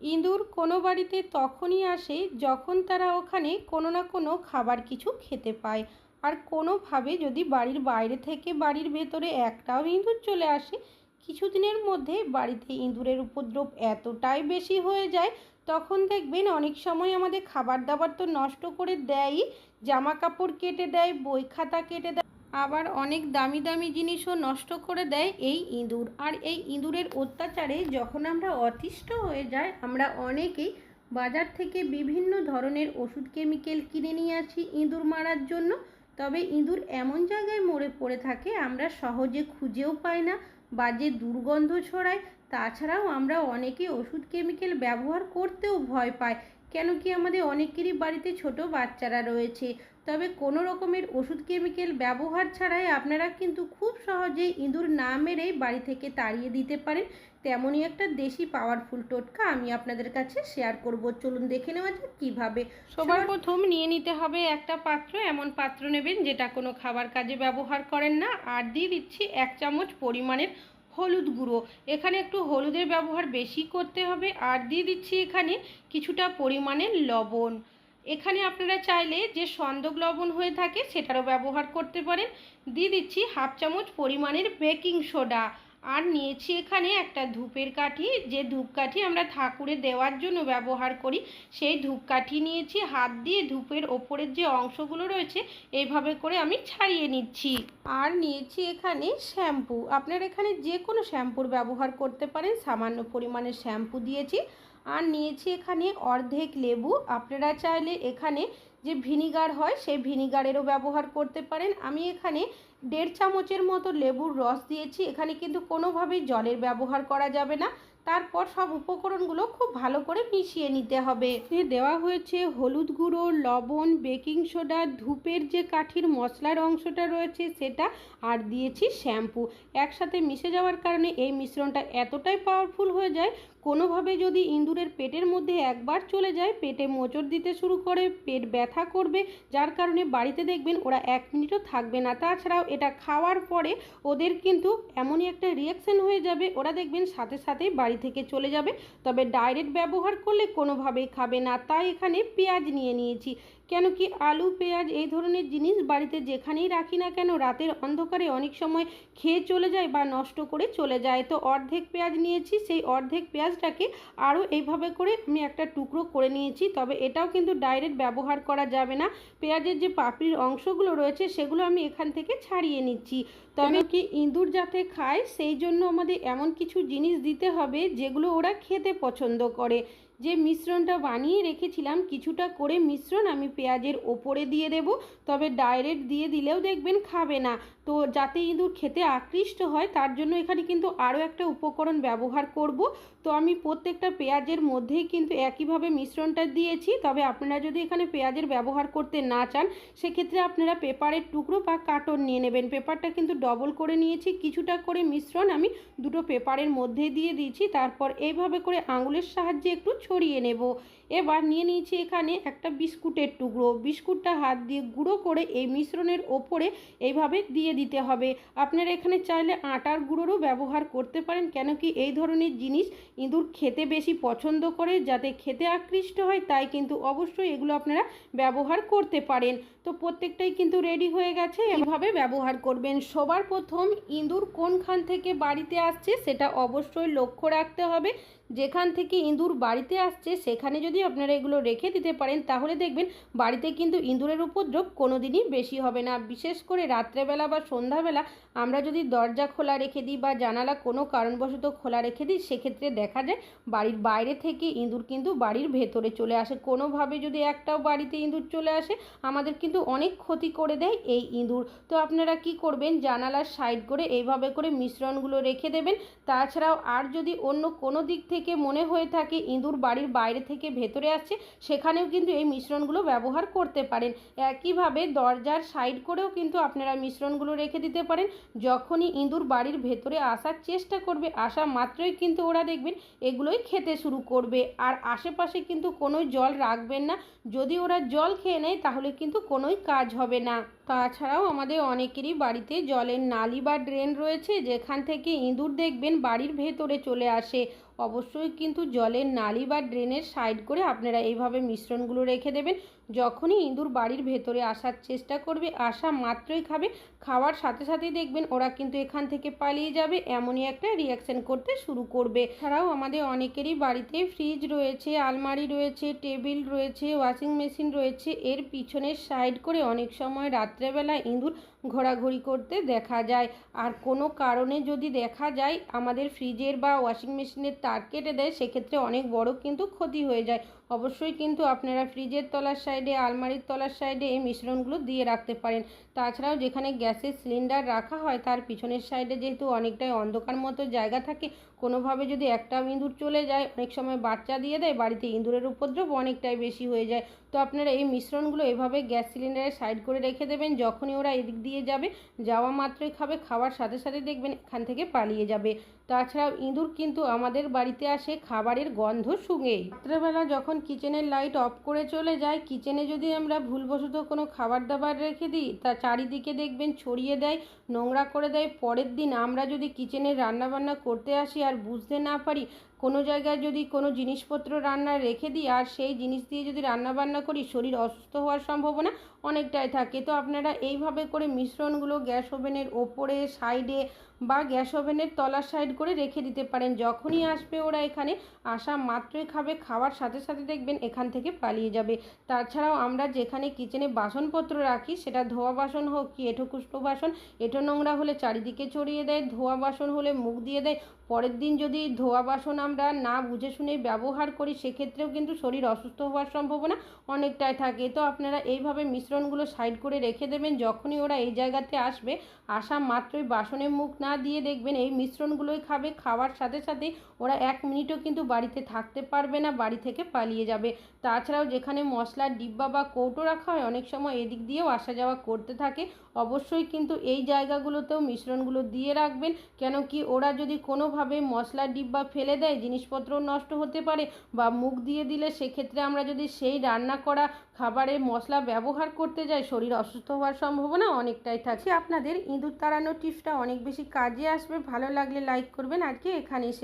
ইঁদুর কোনো বাড়িতে তখনই আসে যখন তারা ওখানে কোনো না কোনো খাবার কিছু খেতে পায়। আর কোনোভাবে যদি বাড়ির বাইরে থেকে বাড়ির ভেতরে একটাও ইঁদুর চলে আসে, কিছুদিনের মধ্যে বাড়িতে ইঁদুরের উপদ্রব এতটাই বেশি হয়ে যায়, তখন দেখবেন অনেক সময় আমাদের খাবার দাবার তো নষ্ট করে দেয়ই জামা কাপড় কেটে দেয় বই খাতা কেটে দেয়। আবার অনেক দামি দামি জিনিসও নষ্ট করে দেয় এই ইঁদুর। আর এই ইঁদুরের অত্যাচারে যখন আমরা অতিষ্ঠ হয়ে যাই, আমরা অনেকেই বাজার থেকে বিভিন্ন ধরনের ওষুধ, কেমিক্যাল কিনে নিয়ে আসি ইঁদুর মারার জন্য। তবে ইঁদুর এমন জায়গায় মরে পড়ে থাকে, আমরা সহজে খুঁজেও পাই না, বাজে দুর্গন্ধ ছড়ায়। তাছাড়াও আমরা অনেকে ওষুধ, কেমিক্যাল ব্যবহার করতেও ভয় পাই। কেন কি আমাদের অনেকেরই বাড়িতে ছোট বাচ্চারা রয়েছে। তবে কোনো রকমের ওষুধ কেমিক্যাল ব্যবহার ছাড়াই আপনারা কিন্তু খুব সহজেই ইঁদুর না মেরেই বাড়ি থেকে তাড়িয়ে দিতে পারেন। তেমনই একটা দেশি পাওয়ারফুল টোটকা আমি আপনাদের কাছে শেয়ার করব। চলুন দেখে নেওয়া যাক কীভাবে। সবার প্রথম নিয়ে নিতে হবে একটা পাত্র এমন পাত্র নেবেন যেটা কোনো খাবার কাজে ব্যবহার করেন না। আর দিয়ে দিচ্ছি এক চামচ পরিমাণের হলুদ গুঁড়ো। এখানে একটু হলুদের ব্যবহার বেশি করতে হবে। আর দিয়ে দিচ্ছি এখানে কিছুটা পরিমাণে লবণ। এখানে আপনারা চাইলে যে সন্দক লবণ হয়ে থাকে সেটারও ব্যবহার করতে পারেন। দিয়ে দিচ্ছি হাফ চামচ পরিমাণের বেকিং সোডা। আর নিয়েছি এখানে একটা ধূপের কাঠি। যে ধূপকাঠি আমরা ঠাকুরে দেওয়ার জন্য ব্যবহার করি, সেই ধূপকাঠি নিয়েছি। হাত দিয়ে ধূপের ওপরের যে অংশগুলো রয়েছে, এইভাবে করে আমি ছাড়িয়ে নিচ্ছি। আর নিয়েছি এখানে শ্যাম্পু। আপনারা এখানে যে কোনো শ্যাম্পুর ব্যবহার করতে পারেন। সামান্য পরিমাণে শ্যাম্পু দিয়েছি। আর নিয়েছি এখানে অর্ধেক লেবু। আপনারা চাইলে এখানে যে ভিনিগার হয়, সেই ভিনিগারেরও ব্যবহার করতে পারেন। আমি এখানে দেড় চামচের মতো লেবুর রস দিয়েছি। এখানে কিন্তু কোনোভাবেই জলের ব্যবহার করা যাবে না। তারপর সব উপকরণগুলো খুব ভালো করে মিশিয়ে নিতে হবে। দেওয়া হয়েছে হলুদ গুঁড়ো, লবণ, বেকিং সোডা, ধূপের যে কাঠির মশলার অংশটা রয়েছে সেটা, আর দিয়েছি শ্যাম্পু। একসাথে মিশে যাওয়ার কারণে এই মিশ্রণটা এতটাই পাওয়ারফুল হয়ে যায় কোনোভাবে যদি ইঁদুরের পেটের মধ্যে একবার চলে যায়, পেটে মোচড় দিতে শুরু করে, পেট ব্যথা করবে, যার কারণে বাড়িতে দেখবেন ওরা এক মিনিটও থাকবে না। তাছাড়াও এটা খাওয়ার পরে ওদের কিন্তু এমনই একটা রিয়াকশান হয়ে যাবে, ওরা দেখবেন সাথে সাথেই বাড়ি থেকে চলে যাবে। তবে ডাইরেক্ট ব্যবহার করলে কোনোভাবেই খাবে না। তাই এখানে পেঁয়াজ নিয়ে নিয়েছি। কেন কি আলু, পেঁয়াজ এই ধরনের জিনিস বাড়িতে যেখানেই রাখি না কেন রাতের অন্ধকারে অনেক সময় খেয়ে চলে যায় বা নষ্ট করে চলে যায়। তো অর্ধেক পেঁয়াজ নিয়েছি, সেই অর্ধেক পেঁয়াজটাকে আরও এইভাবে করে আমি একটা টুকরো করে নিয়েছি। তবে এটাও কিন্তু ডাইরেক্ট ব্যবহার করা যাবে না। পেঁয়াজের যে পাপড়ির অংশগুলো রয়েছে সেগুলো আমি এখান থেকে ছাড়িয়ে নিচ্ছি। তবে কি ইঁদুর যাতে খায়, সেই জন্য আমাদের এমন কিছু জিনিস দিতে হবে যেগুলো ওরা খেতে পছন্দ করে। যে মিশ্রণটা বানিয়ে রেখেছিলাম, কিছুটা করে মিশ্রণ আমি পেঁয়াজের ওপরে দিয়ে দেব। তবে ডাইরেক্ট দিয়ে দিলেও দেখবেন খাবে না। তো যাতে ইঁদুর খেতে আকৃষ্ট হয়, তার জন্য এখানে কিন্তু আরও একটা উপকরণ ব্যবহার করব। তো আমি প্রত্যেকটা পেঁয়াজের মধ্যেই কিন্তু একইভাবে মিশ্রণটা দিয়েছি। তবে আপনারা যদি এখানে পেঁয়াজের ব্যবহার করতে না চান, সেক্ষেত্রে আপনারা পেপারের টুকরো বা কাটন নিয়ে নেবেন। পেপারটা কিন্তু ডবল করে নিয়েছি। কিছুটা করে মিশ্রণ আমি দুটো পেপারের মধ্যে দিয়ে দিয়েছি। তারপর এইভাবে করে আঙুলের সাহায্যে একটু ছড়িয়ে নেব। এবার নিয়ে নিয়েছি এখানে একটা বিস্কুটের টুকরো। বিস্কুটটা হাত দিয়ে গুঁড়ো করে এই মিশ্রণের ওপরে এইভাবে দিয়ে দিতে হবে। আপনারা এখানে চাইলে আটার গুঁড়োরও ব্যবহার করতে পারেন, কেন কি এই ধরনের জিনিস ইঁদুর খেতে বেশি পছন্দ করে, যাতে খেতে আকৃষ্ট হয়, তাই কিন্তু অবশ্যই এগুলো আপনারা ব্যবহার করতে পারেন। তো প্রত্যেকটাই কিন্তু রেডি হয়ে গেছে এইভাবে ব্যবহার করবেন। সবার প্রথম ইঁদুর কোনখান থেকে বাড়িতে আসছে সেটা অবশ্যই লক্ষ্য রাখতে হবে। যেখান থেকে ইঁদুর বাড়িতে আসছে সেখানে যদি আপনারা এগুলো রেখে দিতে পারেন, তাহলে দেখবেন বাড়িতে কিন্তু ইঁদুরের উপদ্রব কোনো দিনই বেশি হবে না। বিশেষ করে রাত্রেবেলা বা সন্ধ্যাবেলা আমরা যদি দরজা খোলা রেখে দিই বা জানালা কোনো কারণবশত খোলা রেখে দিই, সেক্ষেত্রে দেখা যায় বাড়ির বাইরে থেকে ইঁদুর কিন্তু বাড়ির ভেতরে চলে আসে। কোনোভাবে যদি একটাও বাড়িতে ইঁদুর চলে আসে, আমাদের কিন্তু অনেক ক্ষতি করে দেয় এই ইঁদুর। তো আপনারা কি করবেন? জানালার সাইড করে এইভাবে করে মিশ্রণগুলো রেখে দেবেন। তাছাড়াও আর যদি অন্য কোনো দিক থেকে মনে হয়ে থাকে ইঁদুর বাড়ির বাইরে থেকে ভেতরে আসছে, সেখানেও কিন্তু এই মিশ্রণগুলো ব্যবহার করতে পারেন। একইভাবে দরজার সাইড করেও কিন্তু আপনারা মিশ্রণগুলো রেখে দিতে পারেন। যখনই ইঁদুর বাড়ির ভেতরে আসার চেষ্টা করবে, আসা মাত্রই কিন্তু ওরা দেখবেন এগুলোই খেতে শুরু করবে। আর আশেপাশে কিন্তু কোনো জল রাখবেন না। যদি ওরা জল খেয়ে নেয়, তাহলে কিন্তু কোনোই কাজ হবে না। তাছাড়াও আমাদের অনেকেরই বাড়িতে জলের নালি বা ড্রেন রয়েছে, যেখান থেকে ইঁদুর দেখবেন বাড়ির ভেতরে চলে আসে। অবশ্যই কিন্তু জলের নালি বা ড্রেনের সাইড করে আপনারা এইভাবে মিশ্রণগুলো রেখে দেবেন। যখনই ইঁদুর বাড়ির ভেতরে আসার চেষ্টা করবে আসা মাত্রই খাবে। খাওয়ার সাথে সাথেই দেখবেন ওরা কিন্তু এখান থেকে পালিয়ে যাবে, এমনই একটা রিয়াকশান করতে শুরু করবে। এছাড়াও আমাদের অনেকেরই বাড়িতে ফ্রিজ রয়েছে, আলমারি রয়েছে টেবিল রয়েছে ওয়াশিং মেশিন রয়েছে। এর পিছনের সাইড করে অনেক সময় রাত্রেবেলা ইঁদুর ঘোরাঘুরি করতে দেখা যায়। আর কোনো কারণে যদি দেখা যায় আমাদের ফ্রিজের বা ওয়াশিং মেশিনের তার কেটে দেয়, সেক্ষেত্রে অনেক বড় কিন্তু ক্ষতি হয়ে যায়। অবশ্যই কিন্তু আপনারা ফ্রিজের তলার সাইডে, আলমারির তলার সাইডে এই মিশ্রণগুলো দিয়ে রাখতে পারেন। তাছাড়াও যেখানে গ্যাসের সিলিন্ডার রাখা হয়, তার পিছনের সাইডে যেহেতু অনেকটাই অন্ধকার মতো জায়গা থাকে, কোনোভাবে যদি একটা ইঁদুর চলে যায়, অনেক সময় বাচ্চা দিয়ে দেয়, বাড়িতে ইঁদুরের উপদ্রব অনেকটাই বেশি হয়ে যায়। তো আপনারা এই মিশ্রণগুলো এভাবে গ্যাস সিলিন্ডারের সাইড করে রেখে দেবেন, যখনই ওরা এদিক দিয়ে যাবে, যাওয়া মাত্রই খাবে, খাওয়ার সাথে সাথে দেখবেন এখান থেকে পালিয়ে যাবে। তাছাড়াও ইঁদুর কিন্তু আমাদের বাড়িতে আসে, খাবারের গন্ধ শুঙেই। রাত্রেবেলা যখন কিচেনের লাইট অফ করে চলে যায়, কিচেনে যদি আমরা ভুলবশত কোনো খাবার দাবার রেখে দিই, তা চারিদিকে দেখবেন ছড়িয়ে দেয়, নোংরা করে দেয়। পরের দিন আমরা যদি কিচেনে রান্নাবান্না করতে আসি আর বুঝতে না পারি, কোনো জায়গায় যদি কোনো জিনিসপত্র রান্না রেখে দিই, আর সেই জিনিস দিয়ে যদি রান্না বান্না করি, শরীর অসুস্থ হওয়ার সম্ভাবনা অনেকটাই থাকে। তো আপনারা এইভাবে করে মিশ্রণগুলো গ্যাস ওভেনের ওপরে, সাইডে বা গ্যাস ওভেনের তলার সাইড করে রেখে দিতে পারেন। যখনই আসবে ওরা এখানে আসা মাত্রই খাবে, খাওয়ার সাথে সাথে দেখবেন এখান থেকে পালিয়ে যাবে। তাছাড়াও আমরা যেখানে কিচেনে বাসনপত্র রাখি, সেটা ধোয়া বাসন হোক কি, এঁঠো কুষ্টো বাসন, এঁঠো নোংরা হলে চারিদিকে ছড়িয়ে দেয়, ধোয়া বাসন হলে মুখ দিয়ে দেয়। পরের দিন যদি ধোয়া বাসন আমরা না বুঝে শুনে ব্যবহার করি, সেক্ষেত্রেও কিন্তু শরীর অসুস্থ হওয়ার সম্ভাবনা অনেকটাই থাকে। তো আপনারা এইভাবে মিশ্রণগুলো সাইড করে রেখে দেবেন। যখনই ওরা এই জায়গাতে আসবে আসা মাত্রই বাসনে মুখ না দিয়ে দেখবেন এই মিশ্রণগুলোই খাবে, খাওয়ার সাথে সাথে ওরা এক মিনিটও কিন্তু বাড়িতে থাকতে পারবে না, বাড়ি থেকে পালিয়ে যাবে। তাছাড়াও যেখানে মশলার ডিব্বা বা কৌটো রাখা হয়, অনেক সময় এদিক দিয়েও আসা যাওয়া করতে থাকে। অবশ্যই কিন্তু এই জায়গাগুলোতেও মিশ্রণগুলো দিয়ে রাখবেন, কেন কি ওরা যদি কোনোভাবে মশলার ডিব্বা ফেলে দেয়, জিনিসপত্র নষ্ট হতে পারে বা মুখ দিয়ে দিলে সেক্ষেত্রে আমরা যদি সেই রান্না করা খাবারে মশলা ব্যবহার করতে যাই, শরীর অসুস্থ হওয়ার সম্ভাবনা অনেকটাই থাকে। আপনাদের ইঁদুর তাড়ানোর টিপসটা অনেক বেশি কাজে আসবে ভালো লাগলে লাইক করবেন। আজকে এখানেই শেষ